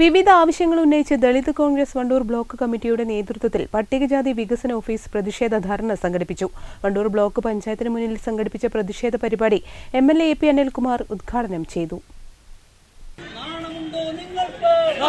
വിവിധ ആവശ്യങ്ങൾ ഉന്നയിച്ച് ദളിത് കോൺഗ്രസ് വണ്ടൂർ ബ്ലോക്ക് കമ്മിറ്റിയുടെ നേതൃത്വത്തിൽ പട്ടികജാതി വികസന ഓഫീസ് പ്രതിഷേധ ധർണ സംഘടിപ്പിച്ചു. വണ്ടൂർ ബ്ലോക്ക് പഞ്ചായത്തിന് മുന്നിൽ സംഘടിപ്പിച്ച പ്രതിഷേധ പരിപാടി M L A P Anilkumar ഉദ്ഘാടനം ചെയ്തു.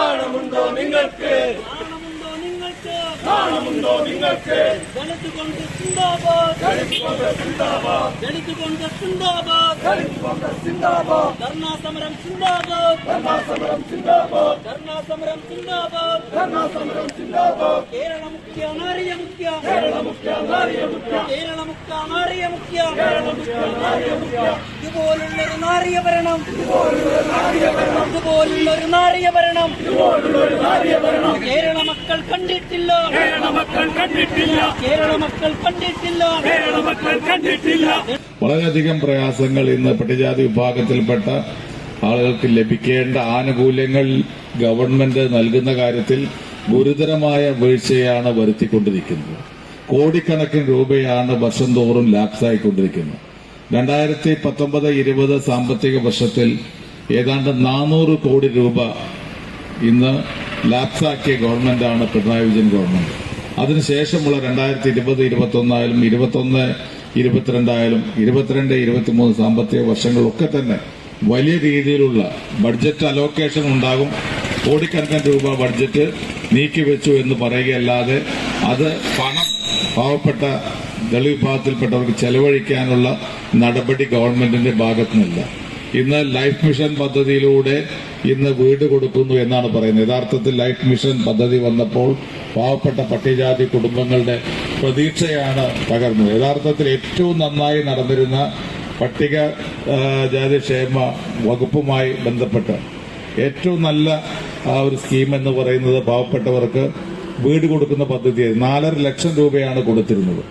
ണമുണ്ടോ നിങ്ങൾക്ക്? നാണമുണ്ടോ നിങ്ങൾക്ക് ദളിത് കോൺഗ്രസ് സിന്ദാബാദ്. ദളിത് കോൺഗ്രസ് സിന്ദാബാദ്. ദളിത് കോൺഗ്രസ് സിന്ദാബാദ്. ദളിത് കോൺഗ്രസ് സിന്ദാബാദ് ധർണാ സമരം സിന്ദാബാദ്. ധർണാ സമരം സിന്ദാബാദ്. ധർണാ സമരം സിന്ദാബാദ്. ധർണാ സമരം സിന്ദാബാദ് കേരള മുഖ്യ നാരിയ മുഖ്യ മുഖ്യ ഇതുപോലുള്ളൊരു നാരിയ ഭരണം ഇതുപോലുള്ളൊരു നാരിയ ഭരണം കേരള മക്കൾ കണ്ടിട്ടില്ല. കേരള മക്കൾ കണ്ടിട്ടില്ല. കേരള മക്കൾ കണ്ടിട്ടില്ല. കേരള മക്കൾ കണ്ടിട്ടില്ല. വളരെയധികം പ്രയാസങ്ങൾ ഇന്ന് പട്ടികജാതി വിഭാഗത്തിൽപ്പെട്ട ആളുകൾക്ക് ലഭിക്കേണ്ട ആനുകൂല്യങ്ങൾ ഗവൺമെന്റ് നൽകുന്ന കാര്യത്തിൽ ഗുരുതരമായ വീഴ്ചയാണ് വരുത്തിക്കൊണ്ടിരിക്കുന്നത്. കോടിക്കണക്കിന് രൂപയാണ് വർഷം തോറും ലാപ്സായിക്കൊണ്ടിരിക്കുന്നത് രണ്ടായിരത്തി പത്തൊമ്പത് ഇരുപത് സാമ്പത്തിക വർഷത്തിൽ ഏതാണ്ട് നാനൂറ് കോടി രൂപ ഇന്ന് ലാപ്സാക്കിയ ഗവൺമെന്റാണ് പിണറായി വിജയൻ ഗവൺമെന്റ്. അതിനുശേഷമുള്ള രണ്ടായിരത്തി ഇരുപത് ഇരുപത്തി ഒന്നായാലും ഇരുപത്തൊന്ന് ഇരുപത്തിരണ്ടായാലും ഇരുപത്തിരണ്ട് ഇരുപത്തിമൂന്ന് സാമ്പത്തിക വർഷങ്ങളൊക്കെ തന്നെ വലിയ രീതിയിലുള്ള ബഡ്ജറ്റ് അലോക്കേഷൻ ഉണ്ടാകും. കോടിക്കണക്കിന് രൂപ ബഡ്ജറ്റ് നീക്കിവെച്ചു എന്ന് പറയുകയല്ലാതെ അത് പണം പാവപ്പെട്ട ദളിത് വിഭാഗത്തിൽപ്പെട്ടവർക്ക് ചെലവഴിക്കാനുള്ള നടപടി ഗവൺമെന്റിന്റെ ഭാഗത്തുനിന്നില്ല. ഇന്ന് ലൈഫ് മിഷൻ പദ്ധതിയിലൂടെ ഇന്ന് വീട് കൊടുക്കുന്നു എന്നാണ് പറയുന്നത്. യഥാർത്ഥത്തിൽ ലൈഫ് മിഷൻ പദ്ധതി വന്നപ്പോൾ പാവപ്പെട്ട പട്ടികജാതി കുടുംബങ്ങളുടെ പ്രതീക്ഷയാണ് തകർന്നത്. യഥാർത്ഥത്തിൽ ഏറ്റവും നന്നായി നടന്നിരുന്ന പട്ടിക ജാതി ക്ഷേമ വകുപ്പുമായി ബന്ധപ്പെട്ട് ഏറ്റവും നല്ല ഒരു സ്കീം എന്ന് പറയുന്നത് പാവപ്പെട്ടവർക്ക് വീട് കൊടുക്കുന്ന പദ്ധതിയായിരുന്നു നാലര ലക്ഷം രൂപയാണ് കൊടുത്തിരുന്നത്.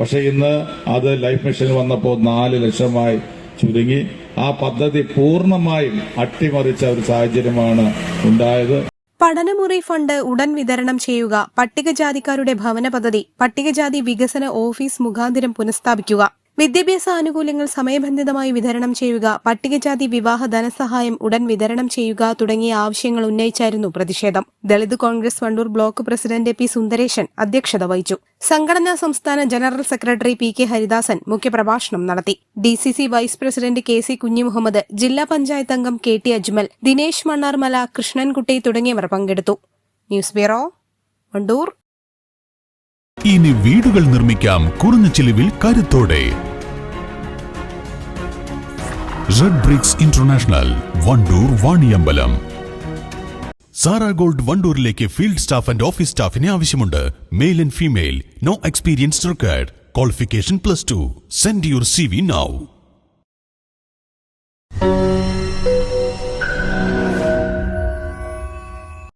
പക്ഷേ ഇന്ന് അത് ലൈഫ് മിഷൻ വന്നപ്പോൾ നാല് ലക്ഷമായി ചുരുങ്ങി ആ പദ്ധതി പൂർണമായും അട്ടിമറിച്ച ഒരു സാഹചര്യമാണ് ഉണ്ടായത്. പഠനമുറി ഫണ്ട് ഉടൻ വിതരണം ചെയ്യുക. പട്ടികജാതിക്കാരുടെ ഭവന പദ്ധതി പട്ടികജാതി വികസന ഓഫീസ് മുഖാന്തിരം പുനഃസ്ഥാപിക്കുക. വിദ്യാഭ്യാസ ആനുകൂല്യങ്ങൾ സമയബന്ധിതമായി വിതരണം ചെയ്യുക പട്ടികജാതി വിവാഹ ധനസഹായം ഉടൻ വിതരണം ചെയ്യുക തുടങ്ങിയ ആവശ്യങ്ങൾ ഉന്നയിച്ചായിരുന്നു പ്രതിഷേധം. Dalit Congress Wandoor block president P Sundaresan അധ്യക്ഷത വഹിച്ചു. സംഘടനാ സംസ്ഥാന general secretary P K Haridasan മുഖ്യപ്രഭാഷണം നടത്തി. D vice president K C Kunhimuhammad ജില്ലാ പഞ്ചായത്ത് അംഗം കെ ടി അജ്മൽ ദിനേശ് മണ്ണാർമല കൃഷ്ണൻകുട്ടി തുടങ്ങിയവർ പങ്കെടുത്തു. News bureau Wandoor. ഇനി വീടുകൾ നിർമ്മിക്കാം കുറഞ്ഞ ചിലവിൽ കരുത്തോടെ. Red bricks international Wandoor Vaniyambalam. Zara gold വണ്ടൂരിലേക്ക് field staff and office സ്റ്റാഫിനെ ആവശ്യമുണ്ട്. Male and female no experience required qualification plus to send your C V now